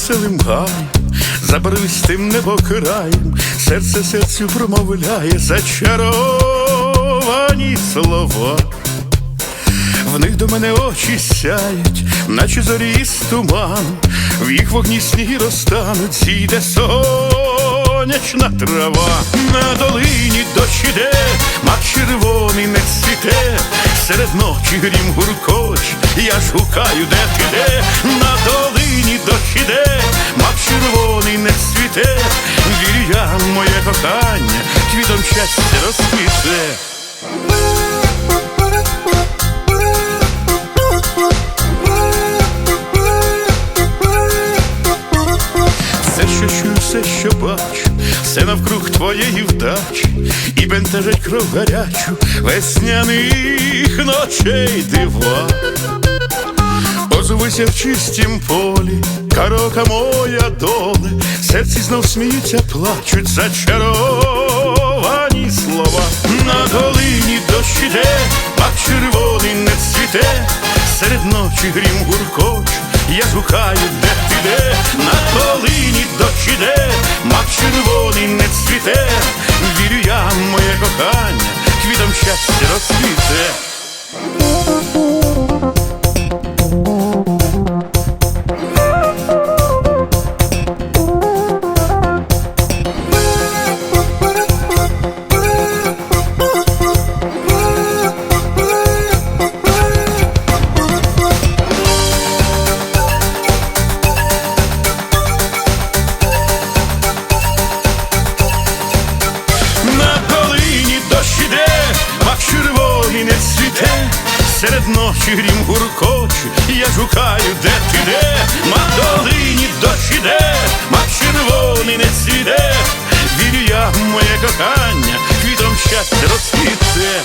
веселим гаєм, за барвистим небокраєм, серце серцю промовляє зачаровані слова. В них до мене очі сяють, наче зорі із туману, в їх вогні сніги розтануть, зійде сонячна трава. На долині дощ іде, мак червоний не цвіте, серед ночі грім гуркоч, я ж гукаю, де ти де, на долині квітом щастя розквіте. Все, що чую, все, що бачу, все навкруг твоєї вдачі, і бентежить кров гарячу весняних ночей дива. Озвися в чистім полі, карока моя доле, серці знов сміються, плачуть зачаровані слова. На долині дощ іде, пак червоний не цвіте, серед ночі грім гуркоч, я гукаю, де ти де, на долині дощ іде, мак червоний не цвіте, вірю я, моє кохання, квітом щастя розквіте. Серед ночі грім гуркоче, я шукаю, де ти де, ма долині дощ іде, мак червоний не сіде, вірю я, моє кохання, квітом щастя розквіте.